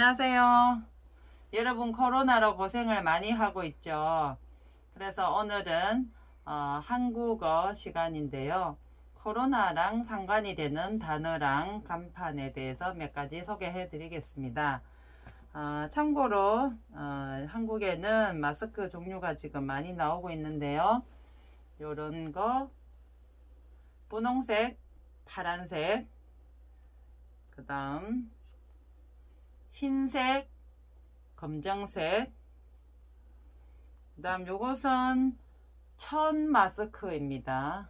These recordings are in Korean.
안녕하세요. 여러분 코로나로 고생을 많이 하고 있죠. 그래서 오늘은 어, 한국어 시간인데요. 코로나랑 상관이 되는 단어랑 간판에 대해서 몇 가지 소개해 드리겠습니다. 어, 참고로 어, 한국에는 마스크 종류가 지금 많이 나오고 있는데요. 요런 거 분홍색, 파란색, 그 다음 흰색, 검정색, 그 다음 요것은 천 마스크입니다.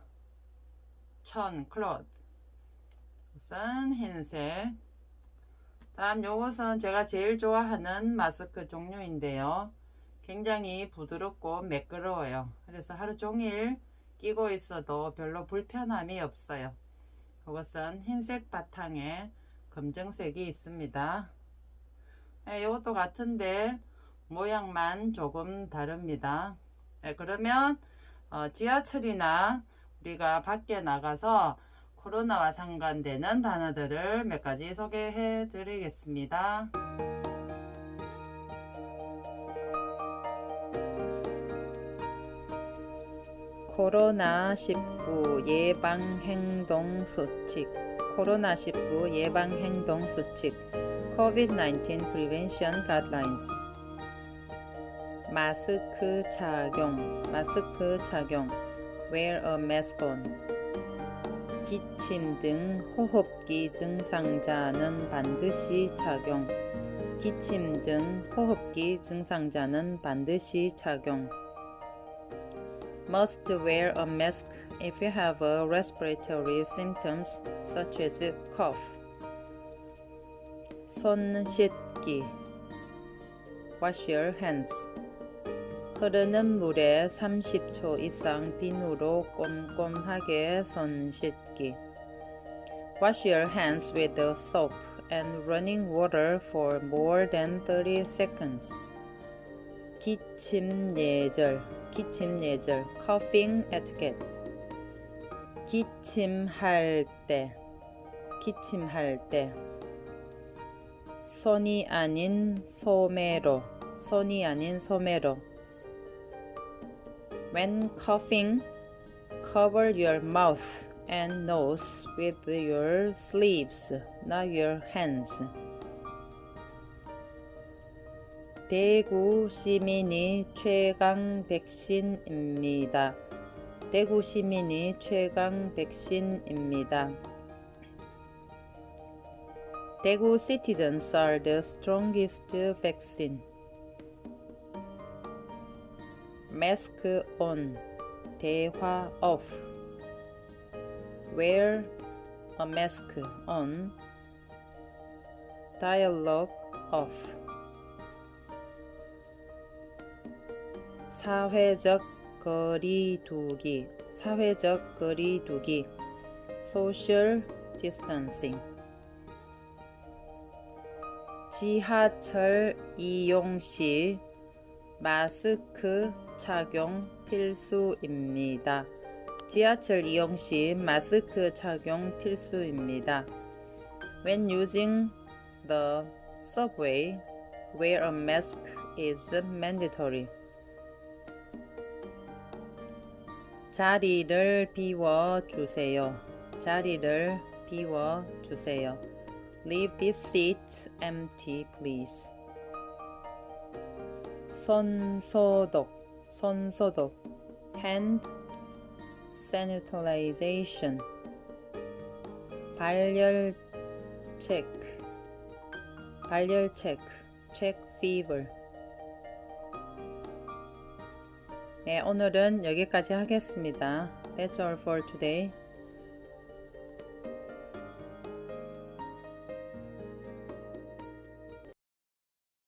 천 클롯. 우선 흰색. 다음 요것은 제가 제일 좋아하는 마스크 종류인데요. 굉장히 부드럽고 매끄러워요. 그래서 하루 종일 끼고 있어도 별로 불편함이 없어요. 이것은 흰색 바탕에 검정색이 있습니다. 네, 이것도 같은데 모양만 조금 다릅니다. 네, 그러면 어, 지하철이나 우리가 밖에 나가서 코로나와 상관되는 단어들을 몇 가지 소개해 드리겠습니다. 코로나19 예방 행동 수칙 코로나19 예방 행동 수칙 COVID-19 Prevention Guidelines 마스크 착용 마스크 착용 Wear a mask on 기침 등 호흡기 증상자는 반드시 착용 기침 등 호흡기 증상자는 반드시 착용 must wear a mask if you have respiratory symptoms such as cough. 손 씻기. Wash your hands. 흐르는 물에 30초 이상 비누로 꼼꼼하게 손 씻기. Wash your hands with soap and running water for more than 30 seconds. 기침 예절, 기침 예절, coughing etiquette. 기침할 때, 기침할 때. 손이 아닌 소매로, 손이 아닌 소매로. When coughing, cover your mouth and nose with your sleeves, not your hands. 대구 시민이 최강 백신입니다. 대구 시민이 최강 백신입니다. 대구 citizens are the strongest vaccine. 마스크 on, 대화 off. Wear a mask on, dialogue off. 사회적 거리두기, 사회적 거리두기, social distancing. 지하철 이용 시 마스크 착용 필수입니다. 지하철 이용 시 마스크 착용 필수입니다. When using the subway, wear a mask is mandatory. 자리를 비워 주세요. 자리를 비워 주세요. Leave this seat empty, please. 손 소독, 손 소독. Hand sanitization. 발열 체크. 발열 체크. Check fever. 네, 오늘은 여기까지 하겠습니다. That's all for today.